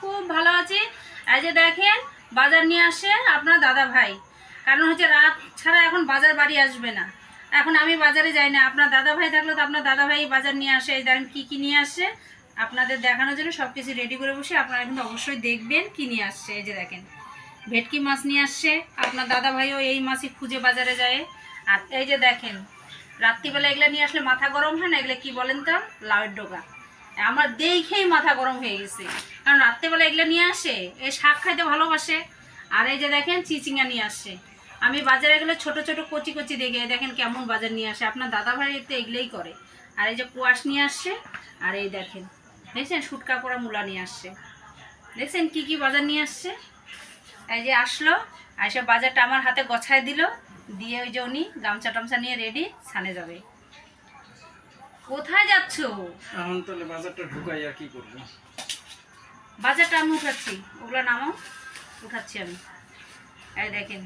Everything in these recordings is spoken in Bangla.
খুব ভালো আছি। এই যে দেখেন, বাজার নিয়ে আসে আপনার দাদা ভাই। কারণ হচ্ছে রাত ছাড়া এখন বাজার বাড়ি আসবে না। এখন আমি বাজারে যাই না। আপনার দাদা ভাই থাকলে তো আপনার দাদা ভাই বাজার নিয়ে আসে। এই দেখেন কী কী নিয়ে আসে। আপনাদের দেখানোর জন্য সব কিছু রেডি করে বসে আপনারা কিন্তু অবশ্যই দেখবেন কী নিয়ে আসছে। এই যে দেখেন, ভেটকি মাছ নিয়ে আসছে। আপনার দাদা ভাইও এই মাছই খুঁজে বাজারে যায়। আর এই যে দেখেন, রাত্রিবেলা এগুলো নিয়ে আসলে মাথা গরম হয় না? এগুলো কি বলেন তো? লাউয়ের ডোকা আমার দেখেই মাথা গরম হয়ে গেছে। কারণ রাত্রেবেলা এগুলো নিয়ে আসে এই শাক খাইতে ভালোবাসে, আর এই যে দেখেন চিচিঙ্গা নিয়ে আসছে আমি বাজারে গেলে ছোট ছোট কচি কচি দেখে দেখেন কেমন বাজার নিয়ে আসে। আপনার দাদা ভাই তো এগুলোই করে। আর এই যে কুয়াশ নিয়ে আসছে আর এই দেখেন, দেখছেন সুটকা পরা মূলা নিয়ে আসছে দেখছেন কি কি বাজার নিয়ে আসছে এই যে আসলো এসে বাজারটা আমার হাতে গছায় দিল, দিয়ে ওই যে উনি গামছা টামছা নিয়ে রেডি ছানে যাবে। কোথায় যাচ্ছ? এখন তাহলে বাজারটা ঢুকাই আর কি করব? বাজারটা আমি উঠাচ্ছি। ওগুলো নামাও। উঠাচ্ছি আমি। এই দেখেন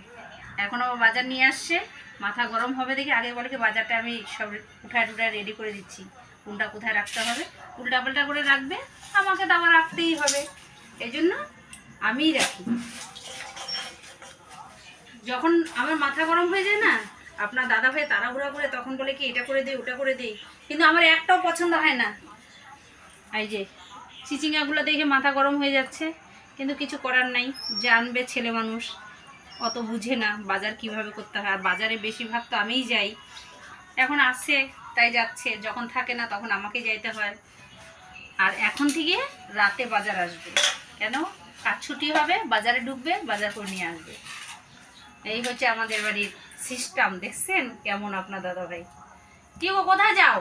এখন আবার বাজার নিয়ে আসছে। মাথা গরম হবে দেখে আগে বলে কি বাজারটা আমি সব উঠায় টুঠায় রেডি করে দিচ্ছি। কোনটা কোথায় রাখতে হবে? উল্টা পাল্টা করে রাখবে। আমাকে তো আবার রাখতেই হবে। এই জন্য আমিই রাখি। যখন আমার মাথা গরম হয়ে যায় না আপনার দাদা ভাই তাড়াহুড়া করে তখন বলে কি এটা করে দেই, ওটা করে দেই। কিন্তু আমার একটাও পছন্দ হয় না। এই যে, চিচিঙ্গাগুলো দেখে মাথা গরম হয়ে যাচ্ছে, কিন্তু কিছু করার নাই। জানবে ছেলে মানুষ, অত বুঝে না বাজার কীভাবে করতে হয়। আর বাজারে বেশিরভাগ তো আমিই যাই। এখন আসছে তাই যাচ্ছে। যখন থাকে না তখন আমাকে যাইতে হয়। আর এখন থেকে রাতে বাজার আসবে। কেন? কাজ ছুটি হবে, বাজারে ঢুকবে, বাজার করে নিয়ে আসবে। এই হচ্ছে আমাদের বাড়ির সিস্টেম দেখছেন? কেমন আপনার দাদা ভাই কি গো কোথায় যাও?